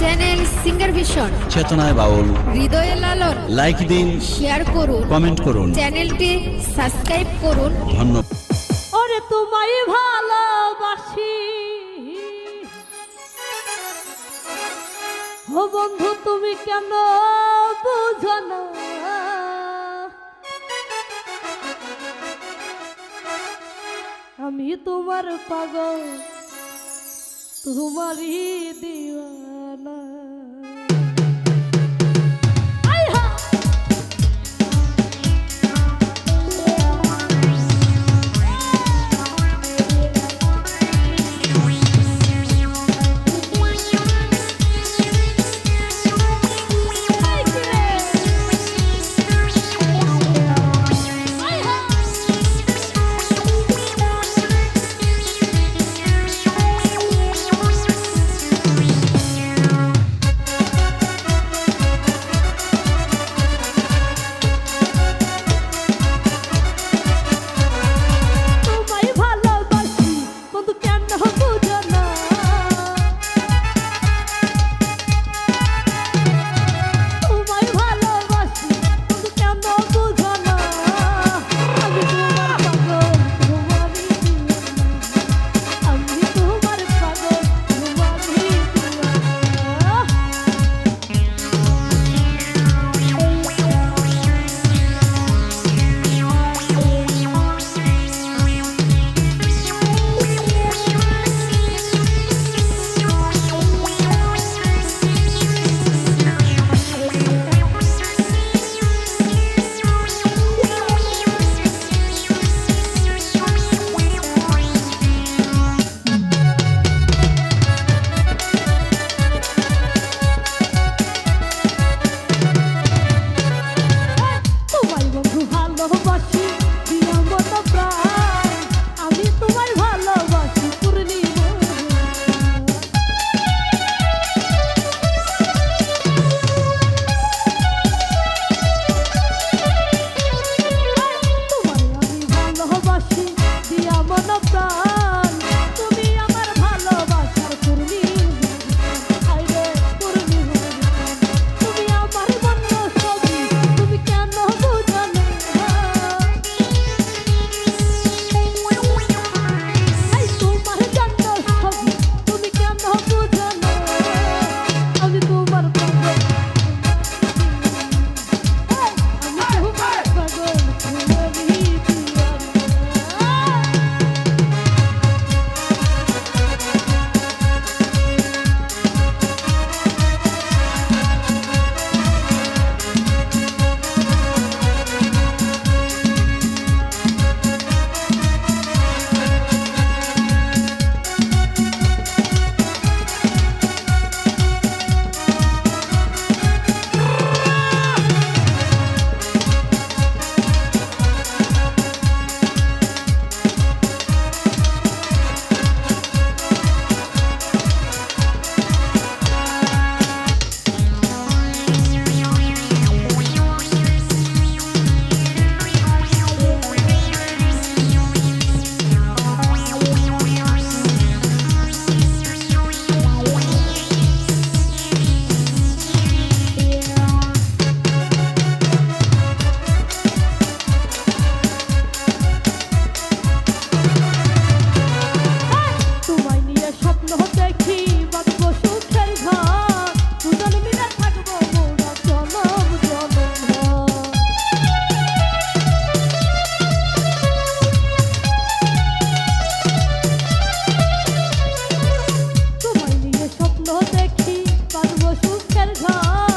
Channel singer vision চেতনায় বাউল হৃদয়ে লালন লাইক দিন শেয়ার করুন. কমেন্ট করুন. চ্যানেলটি সাবস্ক্রাইব করুন. ধন্যবাদ। ওরে তোমায় ভালোবাসি। ও বন্ধু তুমি কেন বুঝো না? আমি তোমার পাগল। তোমারই দিওয়ানা Love ঘর